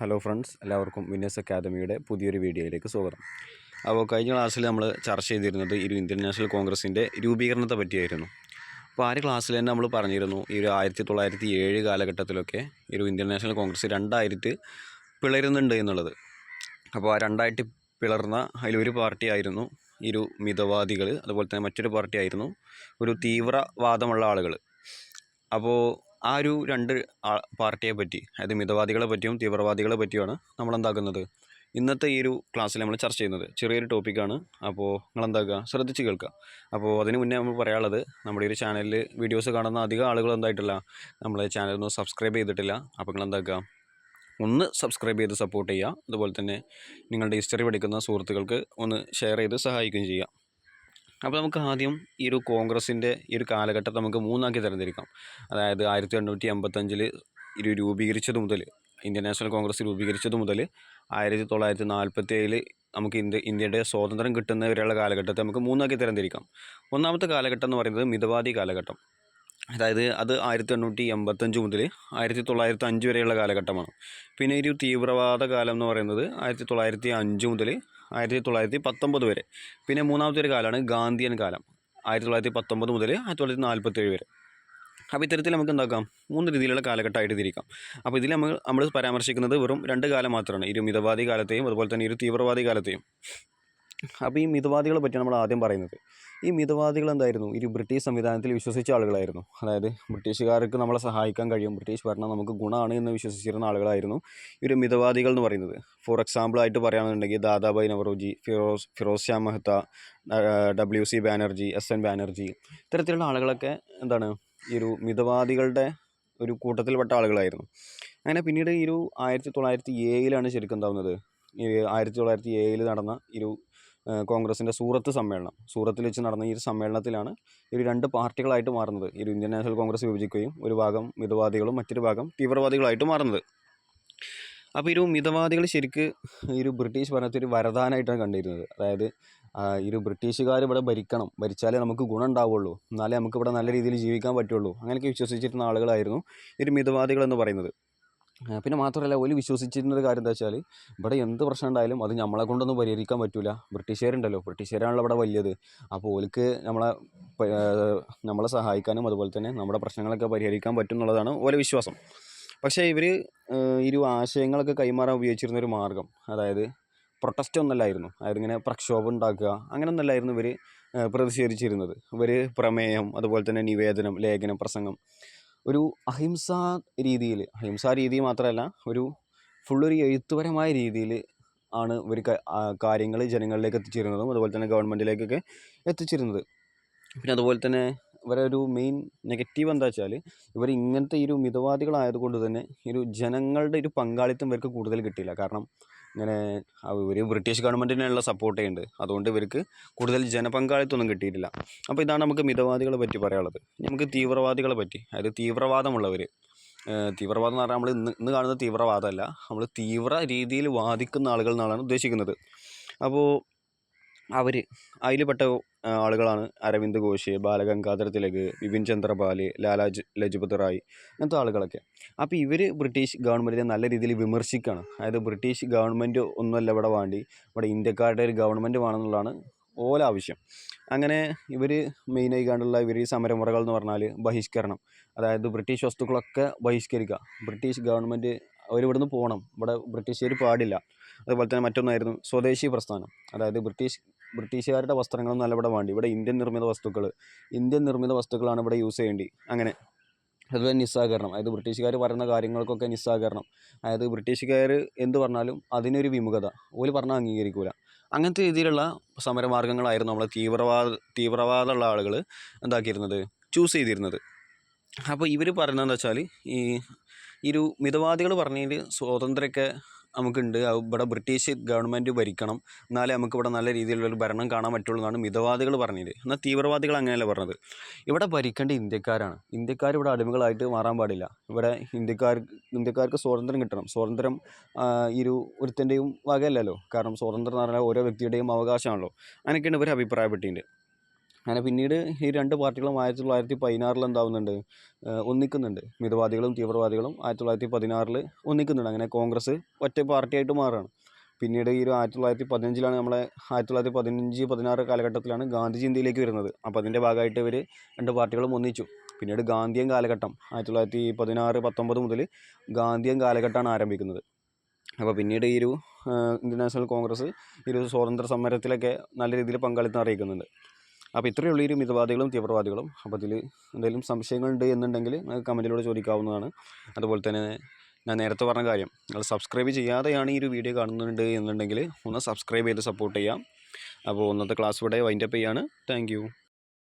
Hello friends എല്ലാവർക്കും winners അക്കാദമിയുടെ പുതിയൊരു വീഡിയോയിലേക്ക് സ്വാഗതം. അപ്പോൾ കഴിഞ്ഞ ക്ലാസ്സിൽ നമ്മൾ ചർച്ച ചെയ്തിരുന്നത് ഈ ഒരു ഇന്ത്യൻ നാഷണൽ കോൺഗ്രസിന്റെ രൂപീകരണത്തെ പറ്റിയായിരുന്നു. അപ്പോൾ ആ ഒരു ക്ലാസ്സിൽ തന്നെ നമ്മൾ പറഞ്ഞിരുന്നു ഈ ഒരു ആയിരത്തി തൊള്ളായിരത്തി ഏഴ് കാലഘട്ടത്തിലൊക്കെ ഈ ഒരു ഇന്ത്യൻ നാഷണൽ കോൺഗ്രസ് രണ്ടായിട്ട് പിളരുന്നുണ്ട് എന്നുള്ളത്. അപ്പോൾ ആ രണ്ടായിട്ട് പിളർന്ന അതിലൊരു പാർട്ടിയായിരുന്നു ഈ ഒരു മിതവാദികൾ അതുപോലെ തന്നെ മറ്റൊരു പാർട്ടിയായിരുന്നു ഒരു തീവ്രവാദമുള്ള ആളുകൾ അപ്പോൾ ആ ഒരു രണ്ട് പാർട്ടിയെ പറ്റി അതായത് മിതവാദികളെ പറ്റിയും തീവ്രവാദികളെ പറ്റിയുമാണ് നമ്മൾ എന്താക്കുന്നത് ഇന്നത്തെ ഈ ഒരു ക്ലാസ്സിൽ നമ്മൾ ചർച്ച ചെയ്യുന്നത്. ചെറിയൊരു ടോപ്പിക്കാണ് അപ്പോൾ നിങ്ങൾ എന്താക്കുക ശ്രദ്ധിച്ച് കേൾക്കുക. അപ്പോൾ അതിന് മുന്നേ നമ്മൾ പറയാനുള്ളത് നമ്മുടെ ഒരു ചാനലിൽ വീഡിയോസ് കാണുന്ന അധികം ആളുകൾ എന്തായിട്ടില്ല. നമ്മളെ ചാനൽ ഒന്ന് സബ്സ്ക്രൈബ് ചെയ്തിട്ടില്ല. അപ്പോൾ നിങ്ങൾ എന്താക്കുക ഒന്ന് സബ്സ്ക്രൈബ് ചെയ്ത് സപ്പോർട്ട് ചെയ്യുക. അതുപോലെ തന്നെ നിങ്ങളുടെ ഹിസ്റ്ററി പഠിക്കുന്ന സുഹൃത്തുക്കൾക്ക് ഒന്ന് ഷെയർ ചെയ്ത് സഹായിക്കുകയും ചെയ്യുക. അപ്പോൾ നമുക്ക് ആദ്യം ഈ ഒരു കോൺഗ്രസിന്റെ ഈ ഒരു കാലഘട്ടത്തെ നമുക്ക് മൂന്നാക്കി തരംതിരിക്കാം. അതായത് ആയിരത്തി എണ്ണൂറ്റി എൺപത്തഞ്ചിൽ ഇത് രൂപീകരിച്ചത് മുതൽ ഇന്ത്യൻ നാഷണൽ കോൺഗ്രസ് രൂപീകരിച്ചത് മുതൽ ആയിരത്തി തൊള്ളായിരത്തി നാൽപ്പത്തി ഏഴിൽ നമുക്ക് ഇന്ത്യ ഇന്ത്യയുടെ സ്വാതന്ത്ര്യം കിട്ടുന്നവരെയുള്ള കാലഘട്ടത്തെ നമുക്ക് മൂന്നാക്കി തരംതിരിക്കാം. ഒന്നാമത്തെ കാലഘട്ടം എന്ന് പറയുന്നത് മിതവാദി കാലഘട്ടം. അതായത് അത് ആയിരത്തി എണ്ണൂറ്റി എൺപത്തഞ്ച് മുതൽ ആയിരത്തി തൊള്ളായിരത്തി അഞ്ച് വരെയുള്ള കാലഘട്ടമാണ്. പിന്നെ ഒരു തീവ്രവാദ കാലം എന്ന് പറയുന്നത് ആയിരത്തി തൊള്ളായിരത്തി അഞ്ച് മുതൽ ആയിരത്തി തൊള്ളായിരത്തി പത്തൊമ്പത് വരെ. പിന്നെ മൂന്നാമത്തെ ഒരു കാലമാണ് ഗാന്ധിയൻ കാലം ആയിരത്തി തൊള്ളായിരത്തി പത്തൊമ്പത് മുതൽ ആയിരത്തി തൊള്ളായിരത്തി നാൽപ്പത്തേഴ് വരെ. അപ്പോൾ ഇത്തരത്തിൽ നമുക്ക് എന്താക്കാം? മൂന്ന് രീതിയിലുള്ള കാലഘട്ടമായിട്ട് തിരിക്കാം. അപ്പോൾ ഇതിൽ നമ്മൾ നമ്മൾ പരാമർശിക്കുന്നത് വെറും രണ്ട് കാലം മാത്രമാണ്. ഒരു മിതവാദി കാലത്തെയും അതുപോലെ തന്നെ ഒരു തീവ്രവാദി കാലത്തെയും. അപ്പോൾ ഈ മിതവാദികളെ പറ്റി നമ്മൾ ആദ്യം പറയുന്നത് ഈ മിതവാദികൾ എന്തായിരുന്നു ഈ ബ്രിട്ടീഷ് സംവിധാനത്തിൽ വിശ്വസിച്ച ആളുകളായിരുന്നു. അതായത് ബ്രിട്ടീഷുകാർക്ക് നമ്മളെ സഹായിക്കാൻ കഴിയും. ബ്രിട്ടീഷ് ഭരണം നമുക്ക് ഗുണമാണ് എന്ന് വിശ്വസിച്ചിരുന്ന ആളുകളായിരുന്നു ഈ ഒരു മിതവാദികൾ എന്ന് പറയുന്നത്. ഫോർ എക്സാമ്പിൾ ആയിട്ട് പറയുകയാണെന്നുണ്ടെങ്കിൽ Dadabhai Naoroji Feroz Feroz Shah Mehta W C Banerjee S N Banerjee ഇത്തരത്തിലുള്ള ആളുകളൊക്കെ എന്താണ്? ഈ ഒരു മിതവാദികളുടെ ഒരു കൂട്ടത്തിൽപ്പെട്ട ആളുകളായിരുന്നു. അങ്ങനെ പിന്നീട് ഈ ഒരു ആയിരത്തി തൊള്ളായിരത്തി ഏഴിലാണ് ശരിക്കും എന്താവുന്നത്? ആയിരത്തി തൊള്ളായിരത്തി ഏഴിൽ നടന്ന ഒരു കോൺഗ്രസിന്റെ സൂറത്ത് സമ്മേളനം. സൂറത്തിൽ വെച്ച് നടന്ന ഈ ഒരു സമ്മേളനത്തിലാണ് ഒരു രണ്ട് പാർട്ടികളായിട്ട് മാറുന്നത്. ഈ ഒരു ഇന്ത്യൻ നാഷണൽ കോൺഗ്രസ് വിഭജിക്കുകയും ഒരു ഭാഗം മിതവാദികളും മറ്റൊരു ഭാഗം തീവ്രവാദികളായിട്ട് മാറുന്നത്. അപ്പോൾ ഒരു മിതവാദികൾ ശരിക്ക് ഈ ഒരു ബ്രിട്ടീഷ് ഭരണത്തിൽ ഒരു വരദാനായിട്ടാണ് കണ്ടിരുന്നത്. അതായത് ഈ ഒരു ബ്രിട്ടീഷുകാർ ഇവിടെ ഭരിക്കണം. ഭരിച്ചാലേ നമുക്ക് ഗുണം ഉണ്ടാവുള്ളൂ. എന്നാലേ നമുക്ക് ഇവിടെ നല്ല രീതിയിൽ ജീവിക്കാൻ പറ്റുള്ളൂ. അങ്ങനെയൊക്കെ വിശ്വസിച്ചിരുന്ന ആളുകളായിരുന്നു ഈ ഒരു മിതവാദികൾ എന്ന് പറയുന്നത്. പിന്നെ മാത്രമല്ല ഒരു വിശ്വസിച്ചിരുന്ന ഒരു കാര്യം എന്താ വെച്ചാൽ ഇവിടെ എന്ത് പ്രശ്നം ഉണ്ടായാലും അത് നമ്മളെ കൊണ്ടൊന്നും പരിഹരിക്കാൻ പറ്റില്ല ബ്രിട്ടീഷുകാരുണ്ടല്ലോ ബ്രിട്ടീഷുകാരാണല്ലോ ഇവിടെ വലിയത്. അപ്പോൾ ഓൽക്ക് നമ്മളെ നമ്മളെ സഹായിക്കാനും അതുപോലെ തന്നെ നമ്മുടെ പ്രശ്നങ്ങളൊക്കെ പരിഹരിക്കാൻ പറ്റും എന്നുള്ളതാണ് ഓരോ വിശ്വാസം. പക്ഷേ ഇവർ ഇരു ആശയങ്ങളൊക്കെ കൈമാറാൻ ഉപയോഗിച്ചിരുന്ന ഒരു മാർഗം അതായത് പ്രൊട്ടസ്റ്റ് ഒന്നല്ലായിരുന്നു. അതായത് ഇങ്ങനെ പ്രക്ഷോഭം ഉണ്ടാക്കുക അങ്ങനെയൊന്നല്ലായിരുന്നു ഇവർ പ്രതിഷേധിച്ചിരുന്നത്. ഇവർ പ്രമേയം അതുപോലെ തന്നെ നിവേദനം ലേഖനം പ്രസംഗം ഒരു അഹിംസ രീതിയിൽ അഹിംസാ രീതി മാത്രമല്ല ഒരു ഫുള്ളൊരു എഴുത്തുപരമായ രീതിയിൽ ആണ് ഇവർ കാര്യങ്ങൾ ജനങ്ങളിലേക്ക് എത്തിച്ചിരുന്നതും അതുപോലെ തന്നെ ഗവൺമെന്റിലേക്കൊക്കെ എത്തിച്ചിരുന്നത്. പിന്നെ അതുപോലെ തന്നെ ഇവരെ ഒരു മെയിൻ നെഗറ്റീവ് എന്താ വെച്ചാൽ ഇവർ ഇങ്ങനത്തെ ഈ ഒരു മിതവാദികളായതുകൊണ്ട് തന്നെ ഈ ഒരു ജനങ്ങളുടെ ഒരു പങ്കാളിത്തം ഇവർക്ക് കൂടുതൽ കിട്ടിയില്ല. കാരണം ഇങ്ങനെ ഇവർ ബ്രിട്ടീഷ് ഗവൺമെന്റിനുള്ള സപ്പോർട്ട് ചെയ്യുന്നുണ്ട്. അതുകൊണ്ട് ഇവർക്ക് കൂടുതൽ ജനപങ്കാളിത്തമൊന്നും കിട്ടിയിട്ടില്ല. അപ്പോൾ ഇതാണ് നമുക്ക് മിതവാദികളെ പറ്റി പറയാനുള്ളത്. നമുക്ക് തീവ്രവാദികളെ പറ്റി അതായത് തീവ്രവാദമുള്ളവർ തീവ്രവാദം എന്ന് പറഞ്ഞാൽ നമ്മൾ ഇന്ന് ഇന്ന് കാണുന്ന തീവ്രവാദമല്ല. നമ്മൾ തീവ്ര രീതിയിൽ വാദിക്കുന്ന ആളുകൾ എന്നാണ് ഉദ്ദേശിക്കുന്നത്. അപ്പോൾ അവർ അതിൽപ്പെട്ട ആളുകളാണ്. അരവിന്ദ് ഘോഷ് ബാലഗംഗാധര തിലക് ബിപിൻ ചന്ദ്രപാൽ ലാലാ ലജ്പത് റായ് അങ്ങനത്തെ ആളുകളൊക്കെ. അപ്പോൾ ഇവർ ബ്രിട്ടീഷ് ഗവൺമെന്റിനെ നല്ല രീതിയിൽ വിമർശിക്കുകയാണ് അതായത് ബ്രിട്ടീഷ് ഗവൺമെന്റ് ഒന്നുമല്ല ഇവിടെ വേണ്ടി. ഇവിടെ ഇന്ത്യക്കാരുടെ ഒരു ഗവൺമെന്റ് വേണമെന്നുള്ളതാണ് ഓല ആവശ്യം. അങ്ങനെ ഇവർ മെയിനായി കണ്ടുള്ള ഇവർ ഈ സമരമുറകൾ എന്ന് പറഞ്ഞാൽ ബഹിഷ്കരണം. അതായത് ബ്രിട്ടീഷ് വസ്തുക്കളൊക്കെ ബഹിഷ്കരിക്കുക. ബ്രിട്ടീഷ് ഗവൺമെന്റ് അവരിവിടുന്ന് പോകണം. ഇവിടെ ബ്രിട്ടീഷുകാർ പാടില്ല. അതുപോലെ തന്നെ മറ്റൊന്നായിരുന്നു സ്വദേശി പ്രസ്ഥാനം. അതായത് ബ്രിട്ടീഷ് ബ്രിട്ടീഷുകാരുടെ വസ്ത്രങ്ങളൊന്നും അല്ല ഇവിടെ വേണ്ടി ഇവിടെ ഇന്ത്യൻ നിർമ്മിത വസ്തുക്കൾ ഇന്ത്യൻ നിർമ്മിത വസ്തുക്കളാണ് ഇവിടെ യൂസ് ചെയ്യേണ്ടി. അങ്ങനെ. അതുപോലെ നിസ്സഹകരണം അതായത് ബ്രിട്ടീഷുകാർ പറയുന്ന കാര്യങ്ങൾക്കൊക്കെ നിസ്സഹകരണം അതായത് ബ്രിട്ടീഷുകാർ എന്ത് പറഞ്ഞാലും അതിനൊരു വിമുഖത. ഓൽ പറഞ്ഞാൽ അംഗീകരിക്കൂല. അങ്ങനത്തെ രീതിയിലുള്ള സമരമാർഗങ്ങളായിരുന്നു നമ്മളെ തീവ്രവാദ തീവ്രവാദമുള്ള ആളുകൾ എന്താക്കിയിരുന്നത്? ചൂസ് ചെയ്തിരുന്നത്. അപ്പോൾ ഇവർ പറയുന്നതെന്ന് വെച്ചാൽ ഈ ഒരു മിതവാദികൾ പറഞ്ഞതിൽ സ്വാതന്ത്ര്യമൊക്കെ നമുക്കുണ്ട്. ഇവിടെ ബ്രിട്ടീഷ് ഗവൺമെന്റ് ഭരിക്കണം. എന്നാലേ നമുക്ക് ഇവിടെ നല്ല രീതിയിലുള്ളൊരു ഭരണം കാണാൻ പറ്റുള്ളൂ എന്നാണ് മിതവാദികൾ പറഞ്ഞത്. എന്നാൽ തീവ്രവാദികൾ അങ്ങനെയല്ല പറഞ്ഞത്? ഇവിടെ ഭരിക്കേണ്ട ഇന്ത്യക്കാരാണ്. ഇന്ത്യക്കാർ ഇവിടെ അടിമകളായിട്ട് മാറാൻ പാടില്ല. ഇവിടെ ഇന്ത്യക്കാർ ഇന്ത്യക്കാർക്ക് സ്വാതന്ത്ര്യം കിട്ടണം. സ്വാതന്ത്ര്യം ഇരു ഒരുത്തന്റെയും വകയല്ലല്ലോ. കാരണം സ്വാതന്ത്ര്യം എന്ന് പറഞ്ഞാൽ ഓരോ വ്യക്തിയുടെയും അവകാശമാണല്ലോ. അങ്ങനെയൊക്കെയാണ് ഇവർ അഭിപ്രായപ്പെട്ടിട്ടുണ്ട്. അങ്ങനെ പിന്നീട് ഈ രണ്ട് പാർട്ടികളും ആയിരത്തി തൊള്ളായിരത്തി പതിനാറിൽ എന്താവുന്നുണ്ട് ഒന്നിക്കുന്നുണ്ട്. മിതവാദികളും തീവ്രവാദികളും ആയിരത്തി തൊള്ളായിരത്തി പതിനാറിൽ ഒന്നിക്കുന്നുണ്ട്. അങ്ങനെ കോൺഗ്രസ് ഒറ്റ പാർട്ടിയായിട്ട് മാറുകയാണ് പിന്നീട് ഈ ഒരു ആയിരത്തി തൊള്ളായിരത്തി പതിനഞ്ചിലാണ് നമ്മളെ ആയിരത്തി തൊള്ളായിരത്തി പതിനഞ്ച് പതിനാറ് കാലഘട്ടത്തിലാണ് ഗാന്ധിജി ഇന്ത്യയിലേക്ക് വരുന്നത്. അപ്പോൾ അതിന്റെ ഭാഗമായിട്ട് ഇവർ രണ്ട് പാർട്ടികളും ഒന്നിച്ചു. പിന്നീട് ഗാന്ധിയൻ കാലഘട്ടം ആയിരത്തി തൊള്ളായിരത്തി പതിനാറ് പത്തൊമ്പത് മുതൽ ഗാന്ധിയൻ കാലഘട്ടമാണ് ആരംഭിക്കുന്നത്. അപ്പോൾ പിന്നീട് ഈ ഒരു ഇന്ത്യൻ നാഷണൽ കോൺഗ്രസ് ഈ ഒരു സ്വാതന്ത്ര്യ സമരത്തിലൊക്കെ നല്ല രീതിയിൽ പങ്കാളിത്തം അറിയിക്കുന്നുണ്ട്. അപ്പോൾ ഇത്രയേ ഉള്ളൂ ഈ മിതവാദികളും തീവ്രവാദികളും. അപ്പോൾ ഇതിൽ എന്തെങ്കിലും സംശയങ്ങളുണ്ട് എന്നുണ്ടെങ്കിൽ കമന്റിലൂടെ ചോദിക്കാവുന്നതാണ്. അതുപോലെ തന്നെ ഞാൻ നേരത്തെ പറഞ്ഞ കാര്യം നിങ്ങൾ സബ്സ്ക്രൈബ് ചെയ്യാതെയാണ് ഈ ഒരു വീഡിയോ കാണുന്നുണ്ട് എന്നുണ്ടെങ്കിൽ ഒന്ന് സബ്സ്ക്രൈബ് ചെയ്ത് സപ്പോർട്ട് ചെയ്യാം. അപ്പോൾ ഒന്നത്തെ ക്ലാസ് ഇവിടെ വൈൻഡപ്പ് ചെയ്യാണ്. താങ്ക്